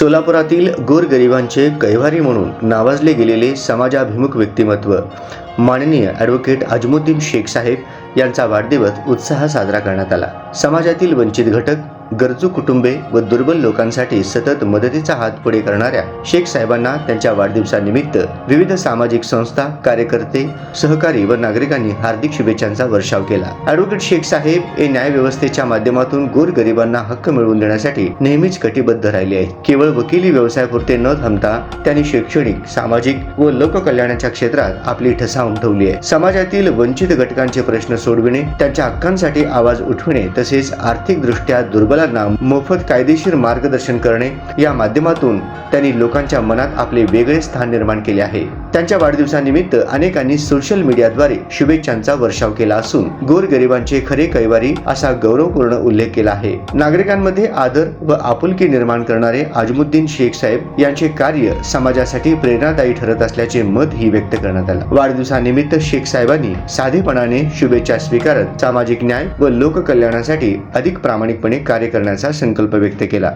सोलापुरातील गोरगरिबांचे कैवारी म्हणून नावाजले गेलेले समाजाभिमुख व्यक्तिमत्व. माननीय ॲडव्होकेट अजमुद्दीन शेख साहेब यांचा वाढदिवस उत्साह साजरा करण्यात आला. समाजातील वंचित घटक गरजू कुटुंबे व दुर्बल लोकांसाठी सतत मदतीचा हात पुढे करणाऱ्या शेख साहेबांना त्यांच्या वाढदिवसानिमित्त विविध सामाजिक संस्था कार्यकर्ते सहकारी व नागरिकांनी हार्दिक शुभेच्छांचा वर्षाव केला. ॲडव्होकेट शेख साहेब हे न्यायव्यवस्थेच्या माध्यमातून गोरगरिबांना हक्क मिळवून देण्यासाठी नेहमीच कटिबद्ध राहिले आहेत. केवळ वकिली व्यवसायापुरते न थांबता त्यांनी शैक्षणिक सामाजिक व लोककल्याणाच्या क्षेत्रात आपली ठसा उमटवली आहे. समाजातील वंचित घटकांचे प्रश्न सोडविणे त्यांच्या हक्कांसाठी आवाज उठविणे तसेच आर्थिक दृष्ट्या दुर्बलांना मोफत कायदेशीर मार्गदर्शन करणे या माध्यमातून त्यांनी लोकांच्या मनात आपले वेगळे स्थान निर्माण केले आहे. त्यांच्या वाढदिवसानिमित्त अनेकांनी सोशल मीडियाद्वारे शुभेच्छांचा वर्षाव केला असून गोरगरिबांचे खरे कैवारी असा गौरवपूर्ण उल्लेख केला आहे. नागरिकांमध्ये आदर व आपुलकी निर्माण करणारे अजमुद्दीन शेख साहेब यांचे कार्य समाजासाठी प्रेरणादायी ठरत असल्याचे मत ही व्यक्त करण्यात आलं. वाढदिवसानिमित्त शेख साहेबांनी साधेपणाने शुभेच्छा स्वीकारत सामाजिक न्याय व लोककल्याणासाठी अधिक प्रामाणिकपणे कार्य करण्याचा संकल्प व्यक्त केला.